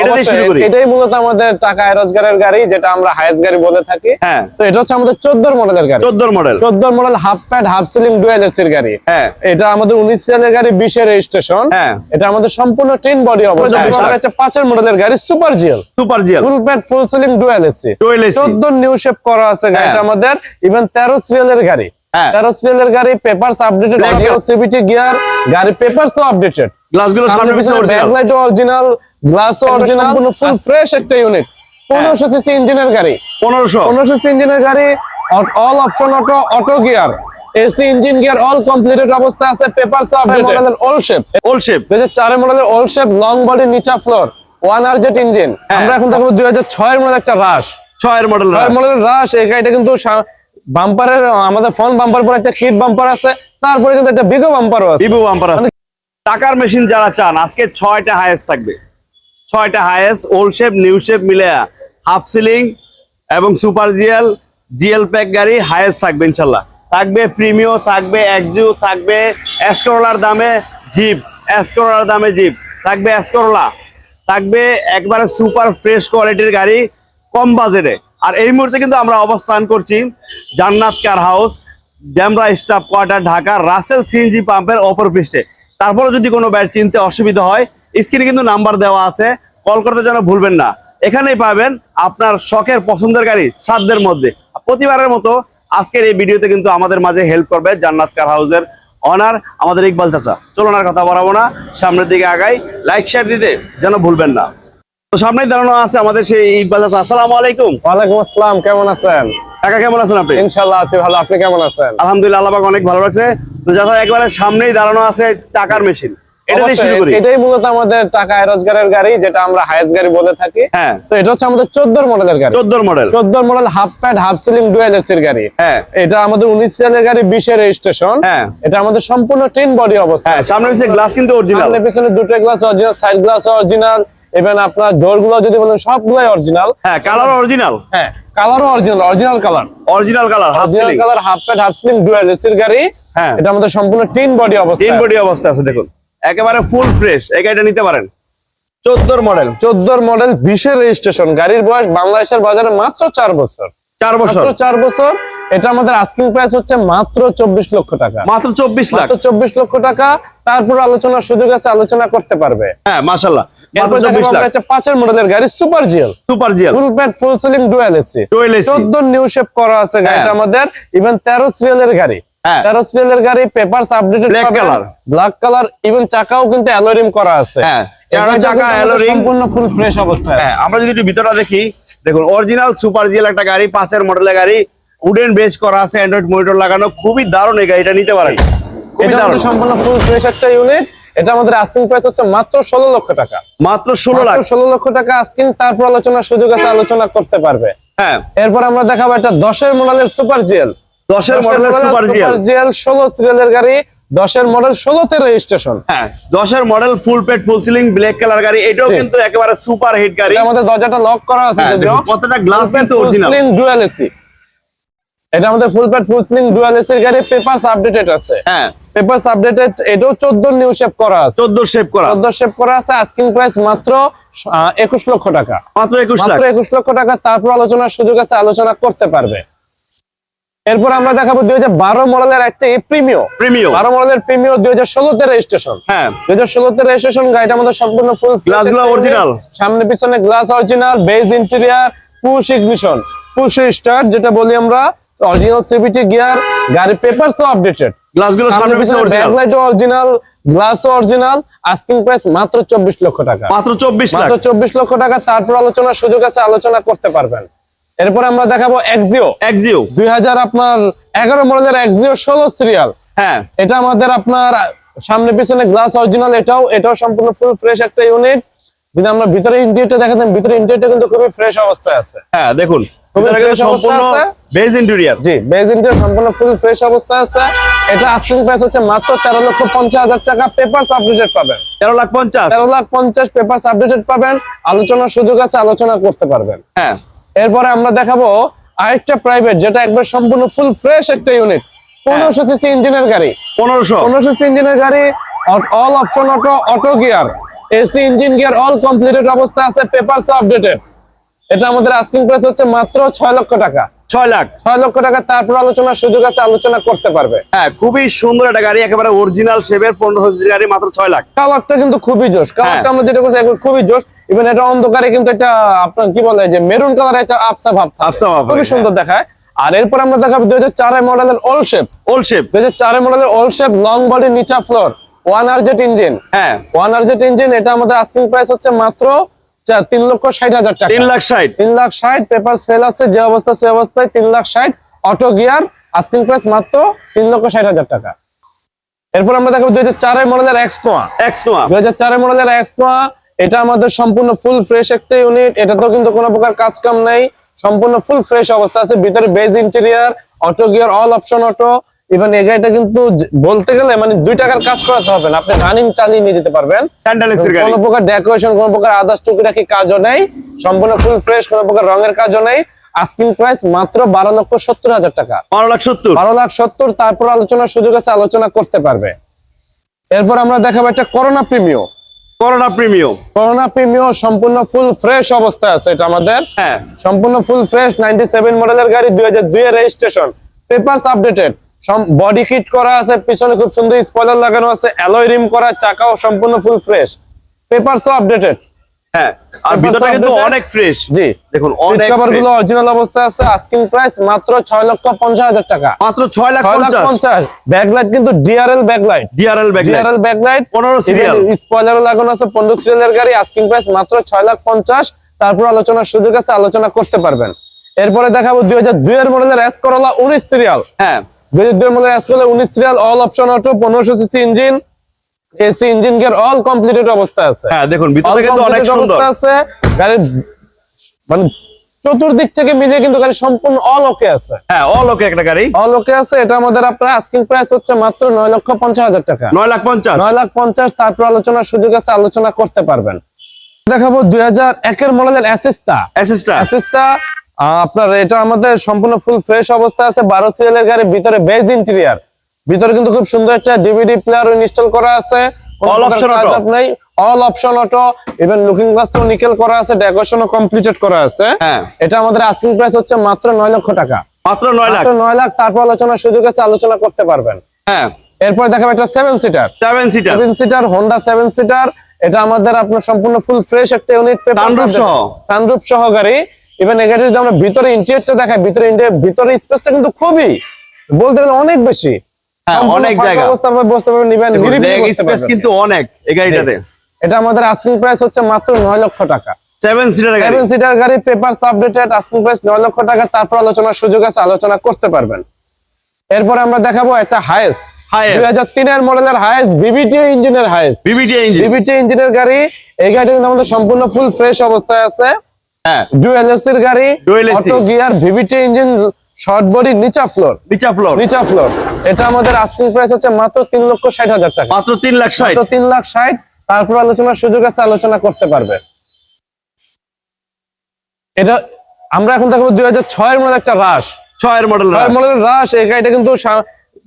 এটা দিয়ে শুরু করি। এটাই মূলত আমাদের টাকা রোজগারের গাড়ি যেটা আমরা হায়েস্ট গাড়ি বলে থাকি। হ্যাঁ। তো এটা হচ্ছে আমাদের চোদ্দোর মডেলের গাড়ি। চোদ্দোর মডেল চোদ্দোর model half pad half ceiling dual এসির গাড়ি। হ্যাঁ। এটা আমাদের উনিশ সালের গাড়ি বিশের রেজিস্ট্রেশন হ্যাঁ। এটা আমাদের সম্পূর্ণ টেন বডি অবস্থা। একটা পাঁচের মডেলের গাড়ি super GL super GL full pad full ceiling dual AC dual AC new shape করা আছে গাড়িটা হ্যাঁ। আমাদের। ইভেন তেরো সিরিয়ালের গাড়ি। হ্যাঁ। তেরো সিরিয়ালের গাড়ি পেপারস আপডেটেড সিবিটি গিয়ার গাড়ি পেপারস তো আপডেটেড গ্লাসগুলো সামনে পিছনে original backlight original glass original full fresh একটা ইউনিট পনেরোশো সিসি ইঞ্জিনের গাড়ি। 1500 পনেরোশো সিসি ইঞ্জিনের গাড়ি all option auto auto gear AC engine gear all completed অবস্থা আছে পেপারস মডেলের অল শেপ ওল শেপ দুই হাজার চারের মডেলের অল শেপ লং বডি নিচা floor one R jet engine আমরা এখন দেখব দুই হাজার ছয়ের মডেল একটা রাশ ছয়ের মডেল ছয়ের মডেলের রাশ এই গাড়িটা কিন্তু বাম্পারের আমাদের ফ্রন্ট বাম্পার পর একটা কিট বাম্পার আছে তারপরে কিন্তু একটা বিগো বাম্পারও আছে। ভিভো বাম্পার আছে। টাকার মেশিন যারা চান, আজকে ছয়টা হায়েস্ট থাকবে। ছয়টা highest old shape new shape মিলে হাফ সিলিং এবং সুপার জিএল জিএল প্যাক গাড়ি হায়েস্ট থাকবে ইনশাল্লাহ। থাকবে প্রিমিও থাকবে এক্সিউ থাকবে এসকরোলার দামে জিপ এসকরোলার দামে জিপ থাকবে এসকরোলা থাকবে একবারে সুপার ফ্রেশ কোয়ালিটির গাড়ি, কম বাজেটে আর এই মুহূর্তে কিন্তু আমরা অবস্থান করছি Jannat car house Demra staff quarter Dhaka Rasel CNG পাম্পের অপর পৃষ্ঠে তারপরে যদি কোনো ব্যাট চিনতে অসুবিধা হয় স্ক্রিনে কিন্তু নাম্বার দেওয়া আছে। কল করতে যেন ভুলবেন না। এখানেই পাবেন আপনার শখের পছন্দের গাড়ি সাধ্যের মধ্যে। প্রতিবারের মতো আজকের এই ভিডিওতে কিন্তু আমাদের মাঝে হেল্প করবে জান্নাত কার হাউসের অনার আমাদের ইকবাল চাচা। চলুন আর কথা বাড়াবো না সামনের দিকে আগাই। লাইক শেয়ার দিতে যেন ভুলবেন না। তো সামনেই দাঁড়ানো আছে আমাদের সেই ইকবাল চাচা। আসসালামু আলাইকুম। ওয়ালাইকুম আসসালাম কেমন আছেন? কাকা কেমন আছেন আপনি? ইনশাল্লাহ আছি ভালো আপনি কেমন আছেন? আলহামদুলিল্লাহ আল্লাহ অনেক ভালো লাগছে তো যথা একবারে সামনেই দাঁড়ানো আছে টাকার মেশিন এটাই মূলত আমাদের টাকা রোজগারের গাড়ি যেটা আমরা গাড়ি বলে থাকি। হ্যাঁ। তো এটা হচ্ছে আমাদের চোদ্দোর মডেলের গাড়ি। চোদ্দোর মডেল চোদ্দোর model half pad half ceiling dual এসির গাড়ি। হ্যাঁ। এটা আমাদের উনিশ সালের গাড়ি বিশের রেজিস্ট্রেশন হ্যাঁ। এটা আমাদের সম্পূর্ণ টেন বডি অবস্থা। হ্যাঁ সামনে পিছনে গ্লাস কিন্তু অরিজিনাল সামনে পিছনে দুটো glass original side glass original even আপনার ডোরগুলো যদি বলেন সবগুলোই অরিজিনাল হ্যাঁ কালার অরিজিনাল হ্যাঁ কালারও original original colour original colour half original colour half pad half ceiling dual এসির গাড়ি। হ্যাঁ। এটা আমাদের সম্পূর্ণ টেন বডি অবস্থা তিন বডি অবস্থা আছে দেখুন। একেবারে ফুল ফ্রেশ এই গাড়িটা নিতে পারেন। চোদ্দোর মডেল চোদ্দোর মডেল বিশের রেজিস্ট্রেশন গাড়ির বয়স বাংলাদেশের বাজারে মাত্র চার বছর। চার বছর। মাত্র চার বছর। এটা আমাদের আস্কিং প্রাইস হচ্ছে মাত্র চব্বিশ লক্ষ টাকা। মাত্র চব্বিশ লাখ। মাত্র চব্বিশ লক্ষ টাকা। তারপর আলোচনার সুযোগ আছে আলোচনা করতে পারবে। হ্যাঁ আমরা একটা পাঁচের মডেলের গাড়ি super GL super GL full pad full ceiling dual AC dual AC চোদ্দ নিউ শেপ করা আছে গাড়িটা আমাদের। ইভেন তেরো সিরিয়ালের গাড়ি। হ্যাঁ। গাড়ি papers updated Black color। Black colour even চাকাও কিন্তু অ্যালোরিম করা আছে। হ্যাঁ চাকা সম্পূর্ণ ফুল ফ্রেশ অবস্থায় হ্যাঁ আমরা যদি একটু ভিতরটা দেখি দেখুন অরিজিনাল সুপার জিএল একটা গাড়ি পাঁচের মডেলের গাড়ি উডেন বেস করা আছে অ্যান্ড্রয়েড মনিটর লাগানো খুবই দারুণ এই গাড়িটা নিতে পারেন। খুবই দারুণ। সম্পূর্ণ ফুল ফ্রেশ একটা ইউনিট এটা আমাদের আস্কিং প্রাইস হচ্ছে মাত্র ষোলো লক্ষ টাকা। মাত্র ষোলো লাখ। ষোলো লক্ষ টাকা আস্কিং তারপর আলোচনার সুযোগ আছে আলোচনা করতে পারবে। হ্যাঁ। এরপর আমরা দেখাবো একটা দশের মডেলের সুপার জিএল দশের মডেলের সুপার জিএল। জিএল ষোলো সিরিয়ালের গাড়ি দশের মডেল ষোলোতে রেজিস্ট্রেশন হ্যাঁ দশের model full pad full ceiling black colour গাড়ি এটাও কিন্তু একেবারে সুপার হিট গাড়ি। আমাদের দরজাটা লক করা আছে হ্যাঁ, যদিও। দেখুন, প্রত্যেকটা গ্লাস কিন্তু অরিজিনাল ডুয়াল এসি এটা আমাদের full pad full ceiling dual AC গাড়ি পেপারস আপডেটেড আছে। হ্যাঁ। পেপারস আপডেটেড এটাও 14 নিউ শেপ করা আছে। চোদ্দ শেপ করা। 14 শেপ করা আছে আস্কিং প্রাইস মাত্র আহ, 21 লক্ষ টাকা। মাত্র একুশ লাখ। মাত্র 21 লক্ষ টাকা তারপর আলোচনার সুযোগ আছে আলোচনা করতে পারবে। এরপর আমরা দেখাবো 2012 মডেলের একটা প্রিমিও। প্রিমিয়াম 12 মডেলের প্রিমিও 2016 তে রেজিস্ট্রেশন হ্যাঁ। 2016 তে রেজিস্ট্রেশন গাড়িটা আমাদের সম্পূর্ণ ফুল গ্লাসগুলো original। সামনে পিছনে glass original beige interior push ignition push start যেটা বলি আমরা অরিজিনাল সিবিটি গিয়ার গাড়ি পেপারস তো আপডেটেড গ্লাসগুলো সামনে পিছনে original backlight original glass original asking price মাত্র 24 লক্ষ টাকা। মাত্র চব্বিশ লাখ। মাত্র 24 লক্ষ টাকা তারপর আলোচনার সুযোগ আছে আলোচনা করতে পারবেন। এরপর আমরা দেখাবো এক্সিও এক্সিও 2000 আপনার 11 মডেলের এক্সিও 16 সিরিয়াল হ্যাঁ। এটা আমাদের আপনার সামনে পিছনে গ্লাস অরিজিনাল এটাও এটাও সম্পূর্ণ ফুল ফ্রেশ একটা ইউনিট যদি আমরা ভিতরে ইন্টেরিয়রটা দেখাতাম ভিতরে ইন্টেরিয়রটা কিন্তু খুবই ফ্রেশ অবস্থায় আছে। হ্যাঁ দেখুন। সম্পূর্ণ বেজ ইন্টেরিয়র জি বেজ ইন্টেরিয়র সম্পূর্ণ ফুল ফ্রেশ অবস্থায় আছে। এটা আস্কিং প্রাইস হচ্ছে মাত্র লক্ষ হাজার টাকা। পেপারস আপডেটেড পাবেন। তেরো লাখ পঞ্চাশ। তেরো লাখ পঞ্চাশ পেপারস আপডেটেড পাবেন। আলোচনার সুযোগ আছে আলোচনা করতে পারবেন। হ্যাঁ। এরপরে আমরা দেখাবো আরেকটা প্রাইভেট যেটা একবার সম্পূর্ণ ফুল ফ্রেশ একটা ইউনিট পনেরোশো সিসি ইঞ্জিনের গাড়ি। পনেরোশো। পনেরোশো সিসি ইঞ্জিনের গাড়ি all option auto auto gear AC engine gear all completed অবস্থা আছে পেপারস আপডেটেড এটা আমাদের আস্কিং প্রাইস হচ্ছে মাত্র ছয় লক্ষ টাকা। ছয় লাখ। ছয় লক্ষ টাকা তারপর আলোচনার সুযোগ আছে আলোচনা করতে পারবে। হ্যাঁ খুবই সুন্দর একটা গাড়ি একেবারে অরিজিনাল শেপের পনেরো সিসির গাড়ি মাত্র ছয় লাখ। কালারটা কিন্তু খুবই জোশ। কালারটা হ্যাঁ। আমরা যেটা করছি খুবই জোশ। ইভেন এটা অন্ধকারে কিন্তু এটা আপনার কি বলে যে মেরুন কালার একটা আপসা ভাব আফসা ভাব, খুবই হ্যাঁ। সুন্দর দেখায়। আর এরপর আমরা দেখাবো দুই হাজার চারের মডেলের ওল্ড শেপ ওল শেপ দুই হাজার চারের মডেলের ওল্ড শেপ লং বডি নিচা floor one R jet engine হ্যাঁ। ওয়ান আর জেট ইঞ্জিন এটা আমাদের আস্কিং প্রাইস হচ্ছে মাত্র তিন লক্ষ ষাট হাজার টাকা। তিন লাখ ষাট। তিন লাখ ষাট পেপার ফেল আছে যে অবস্থা সে অবস্থায় তিন লাখ ষাট। অটো গিয়ার আস্কিং প্রাইস মাত্র তিন লক্ষ ষাট হাজার টাকা। এরপর আমরা দেখাবো দুই হাজার চারের মডেলের এক্স নোয়া এক্স নোয়া দুই হাজার চারের মডেলের এক্স নোয়া এটা আমাদের সম্পূর্ণ ফুল ফ্রেশ একটা ইউনিট এটাতেও কিন্তু কোনো প্রকার কাজ কাম নেই সম্পূর্ণ ফুল ফ্রেশ অবস্থা আছে। ভিতরে beige interior auto gear all option auto even এই গাড়িটা কিন্তু বলতে গেলে মানে দুই টাকার কাজ করাতে হবে না আপনি রানিং চালিয়ে নিয়ে যেতে পারবেন। কোনো প্রকার ডেকোরেশন কোনো প্রকার আদার্স টুকিটাকি কাজও নেই সম্পূর্ণ ফুল ফ্রেশ কোনো প্রকার রঙের কাজও নেই। আস্কিং প্রাইস মাত্র বারো লক্ষ সত্তর হাজার টাকা। বারো লাখ সত্তর। বারো লাখ সত্তর তারপর আলোচনার সুযোগ আছে আলোচনা করতে পারবে। এরপর আমরা দেখাবো একটা Corona Premio Corona premium Corona premium সম্পূর্ণ ফুল ফ্রেশ অবস্থায় আছে এটা আমাদের। হ্যাঁ। সম্পূর্ণ ফুল ফ্রেশ নাইনটি সেভেন মডেলের গাড়ি দুই হাজার দুই এর registration papers updated body kit করা আছে পিছনে খুব সুন্দর স্পয়লার লাগানো আছে অ্যালয় রিম করা চাকাও সম্পূর্ণ ফুল ফ্রেশ পেপারসও আপডেটেড হ্যাঁ আর Papers ভিতরটা কিন্তু অনেক ফ্রেশ জি। দেখুন অনেক কভার অরিজিনাল অবস্থায় আছে আস্কিং প্রাইস মাত্র লক্ষ হাজার টাকা। মাত্র ব্যাকলাইট কিন্তু DRL backlight DRL back DRL backlight 15 serial। স্পয়লারও লাগানো আছে পনেরো সিরিয়ালের গাড়ি আস্কিং প্রাইস মাত্র তারপর আলোচনার সুযোগ আছে আলোচনা করতে পারবেন। এরপরে দেখাবো দুই হাজার দুই এর মডেলের এস করলা উনিশ সিরিয়াল হ্যাঁ। দুই হাজার দুই এর মডেলের এস করোলা উনিশ সিরিয়াল অল অপশন অটো পনেরোশো CC engine AC engine gear all completed অবস্থা আছে। হ্যাঁ দেখুন ভিতরটা কিন্তু অনেক সুন্দর। আছে। গাড়ির মানে চতুর্দিক থেকে মিলিয়ে কিন্তু গাড়ি সম্পূর্ণ অল ওকে আছে। হ্যাঁ অল ওকে একটা গাড়ি। অল ওকে আছে এটা আমাদের আপনার আস্কিং প্রাইস হচ্ছে মাত্র নয় লক্ষ পঞ্চাশ হাজার টাকা। নয় লাখ পঞ্চাশ। নয় লাখ পঞ্চাশ তারপর আলোচনার সুযোগ আছে আলোচনা করতে পারবেন। দেখাবো দুই হাজার একের মডেলের অ্যাসিস্টা অ্যাসিস্টা অ্যাসিস্টা আপনার এটা আমাদের সম্পূর্ণ ফুল ফ্রেশ অবস্থা আছে বারো সিরিয়ালের গাড়ি ভিতরে বেজ ইন্টেরিয়ার ভিতরে কিন্তু খুব সুন্দর একটা ডিভিডি প্লেয়ার ইনস্টল করা আছে। All option auto? All option auto even looking glass তো নিকেল করা আছে ডেকোরেশনও কমপ্লিটেড করা আছে। হ্যাঁ। এটা আমাদের আস্কিং প্রাইস হচ্ছে মাত্র নয় লক্ষ টাকা। মাত্র নয় লাখ। মাত্র নয় লাখ তারপর আলোচনা সুযোগ আছে আলোচনা করতে পারবেন। হ্যাঁ। এরপর দেখাবো একটা seven seater seven seater seven seater Honda seven seater এটা আমাদের আপনার সম্পূর্ণ ফুল ফ্রেশ একটা ইউনিট Sunroof সহ। সানরুফ সহ গাড়ি। ইভেন গাড়ি যদি আমরা ভিতরে ইন্টেরিয়রটা দেখাই ভিতরে ভিতরে স্পেসটা কিন্তু খুবই। বলতে গেলে অনেক বেশি। হ্যাঁ, অনেক জায়গা। বসতে পারবেন নিবেন স্পেস কিন্তু অনেক এই গাড়িটাতে। এটা আমাদের আস্কিং প্রাইস হচ্ছে মাত্র নয় লক্ষ টাকা। সেভেন সিটার গাড়ি। সেভেন সিটার গাড়ি আপডেটেড আস্কিং প্রাইস নয় লক্ষ টাকা তারপর আলোচনার সুযোগ আছে আলোচনা করতে পারবেন। এরপরে আমরা দেখাবো একটা হায়েস Hiace। দুই হাজার তিনের মডেলের হায়েস বিবিটি ইঞ্জিনের হায়েস বিবিটি ইঞ্জিন বিবিটি ইঞ্জিনের গাড়ি এই কিন্তু আমাদের সম্পূর্ণ ফুল ফ্রেশ অবস্থায় আছে। হ্যাঁ। ডুয়েল এসির গাড়ি auto gear VVT engine short body নিচা ফ্লোর নিচা ফ্লোর নিচা ফ্লোর এটা আমাদের আস্কিং প্রাইস হচ্ছে মাত্র তিন লক্ষ ষাট হাজার টাকা। মাত্র তিন লাখ ষাট। তিন লাখ ষাট। তারপর আলোচনার সুযোগ আছে আলোচনা করতে পারবে। এটা আমরা এখন দেখব দুই হাজার ছয়ের মধ্যে একটা ছয়ের মডেল রাশ এই গাড়িটা কিন্তু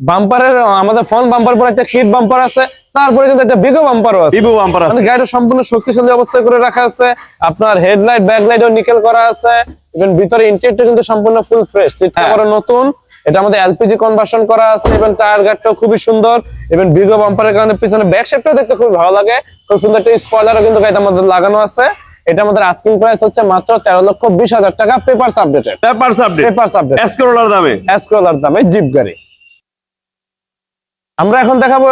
বাম্পারের আমাদের ফোন বাম্পার পর একটা কিট বাম্পার আছে। তারপরে কিন্তু একটা বিগো বাম্পারও আছে। ইভো বাম্পার আছে। গাড়িটা সম্পূর্ণ শক্তিশালী অবস্থায় করে রাখা আছে। আপনার হেডলাইট ব্যাকলাইটও নিকেল করা আছে। ইভেন ভিতরে ইন্টেরিয়রটা কিন্তু সম্পূর্ণ ফুল ফ্রেশ সিট হ্যাঁ। কভার নতুন। এটা আমাদের এলপিজি কনভার্সন করা আছে ইভেন টায়ার গার্ডটাও খুবই সুন্দর ইভেন বিগো বাম্পারের কারণে পিছনে ব্যাক দেখতে খুব ভালো লাগে। খুব সুন্দর একটা স্পয়লারও কিন্তু গাড়িটা আমাদের লাগানো আছে। এটা আমাদের আস্কিং প্রাইস হচ্ছে মাত্র তেরো লক্ষ বিশ হাজার টাকা paper updated papers update papers update এসকোরোলার দামে। এসকোলার দামে জিপ গাড়ি। আমরা এখন দেখাবো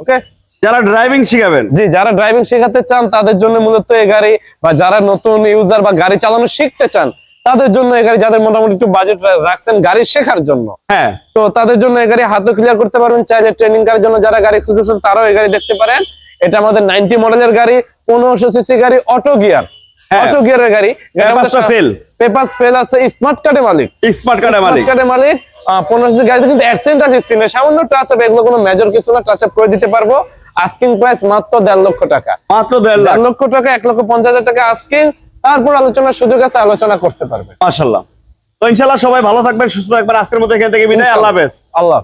ওকে যারা ড্রাইভিং শিখাবেন। জি যারা ড্রাইভিং শেখাতে চান তাদের জন্য মূলত এই গাড়ি বা যারা নতুন ইউজার বা গাড়ি চালানো শিখতে চান তাদের জন্য এই গাড়ি যাদের মোটামুটি একটু বাজেট রাখছেন গাড়ি শেখার জন্য। হ্যাঁ। তো তাদের জন্য এই গাড়ি হাতও ক্লিয়ার করতে পারবেন চাইলে ট্রেনিং করার জন্য যারা গাড়ি খুঁজেছেন তারাও এই গাড়ি দেখতে পারেন। এটা আমাদের নাইনটি মডেলের গাড়ি পনেরোশো সিসি গাড়ি অটো গিয়ার। অটো গিয়ারের গাড়ি। Papers-টা পেপার ফেল আছে স্মার্ট কার্ডের মালিক। স্মার্ট কার্ডের মালিক। স্মার্ট মালিক। পনেরো সিসি গাড়িতে কিন্তু অ্যাক্সিডেন্টাল হিস্ট্রি নেই। সামান্য টাচ আপ এগুলো কোনো মেজর কিছু না টাচ আপ করে দিতে পারব। আস্কিং প্রাইস মাত্র দেড় লক্ষ টাকা। মাত্র দেড় দেড় লক্ষ টাকা এক লক্ষ পঞ্চাশ হাজার টাকা আস্কিং তারপর আলোচনার সুযোগ আছে আলোচনা করতে পারবে। মাসাল্লাহ তো ইনশাল্লাহ সবাই ভালো থাকবেন সুস্থ থাকবেন। আজকের মধ্যে এখান থেকে বিদায়। আল্লাহ হাফেজ। আল্লাহ।